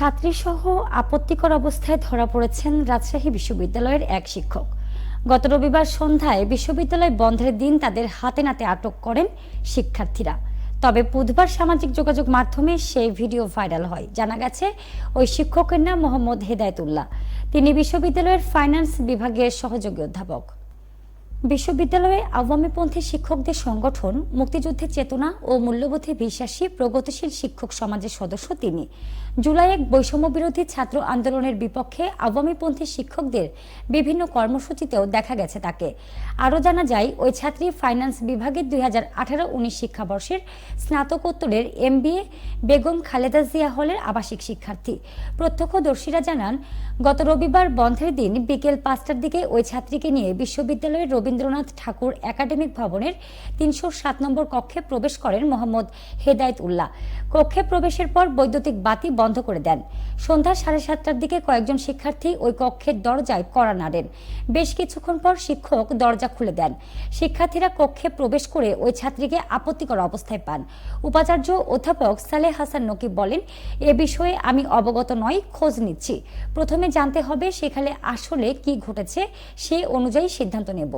ছাত্রীসহ আপত্তিকর অবস্থায় ধরা পড়েছেন রাজশাহী বিশ্ববিদ্যালয়ের এক শিক্ষক। গত রবিবার সন্ধ্যায় বিশ্ববিদ্যালয় বন্ধের দিন তাদের হাতে নাতে আটক করেন শিক্ষার্থীরা। তবে বুধবার সামাজিক যোগাযোগ মাধ্যমে সেই ভিডিও ভাইরাল হয়। জানা গেছে, ওই শিক্ষকের নাম মোহাম্মদ হেদায়তুল্লাহ। তিনি বিশ্ববিদ্যালয়ের ফাইন্যান্স বিভাগের সহযোগী অধ্যাপক। বিশ্ববিদ্যালয়ে আওয়ামীপন্থী শিক্ষকদের সংগঠন, মুক্তিযুদ্ধের চেতনা ও মূল্যবোধে বিশ্বাসী, প্রগতিশীল শিক্ষক সমাজের সদস্য তিনি। জুলাই এক বৈষম্য বিরোধী ছাত্র আন্দোলনের বিপক্ষে আওয়ামীপন্থী শিক্ষকদের বিভিন্ন কর্মসূচিতেও দেখা গেছে তাকে। আরও জানা যায়, ওই ছাত্রী ফাইন্যান্স বিভাগের দুই হাজার আঠারো উনিশ শিক্ষাবর্ষের স্নাতকোত্তরের এমবিএ বেগম খালেদা জিয়া হলের আবাসিক শিক্ষার্থী। প্রত্যক্ষদর্শীরা জানান, গত রবিবার বন্ধের দিন বিকেল পাঁচটার দিকে ওই ছাত্রীকে নিয়ে বিশ্ববিদ্যালয়ের রবীন্দ্রনাথ ঠাকুর একাডেমিক ভবনের তিনশো সাত নম্বর কক্ষে প্রবেশ করেন মোহাম্মদ হেদায়েত উল্লাহ কক্ষে প্রবেশের পর বৈদ্যুতিক বাতি বন্ধ করে দেন। সন্ধ্যা সাড়ে সাতটার দিকে কয়েকজন শিক্ষার্থী ওই কক্ষের দরজায় কড়া নাড়েন। বেশ কিছুক্ষণ পর শিক্ষক দরজা খুলে দেন। শিক্ষার্থীরা কক্ষে প্রবেশ করে ওই ছাত্রীকে আপত্তিকর অবস্থায় পান। উপাচার্য অধ্যাপক সালেহ হাসান নকিব বলেন, এ বিষয়ে আমি অবগত নই, খোঁজ নিচ্ছি। প্রথমে জানতে হবে সেখানে আসলে কি ঘটেছে, সে অনুযায়ী সিদ্ধান্ত নেব।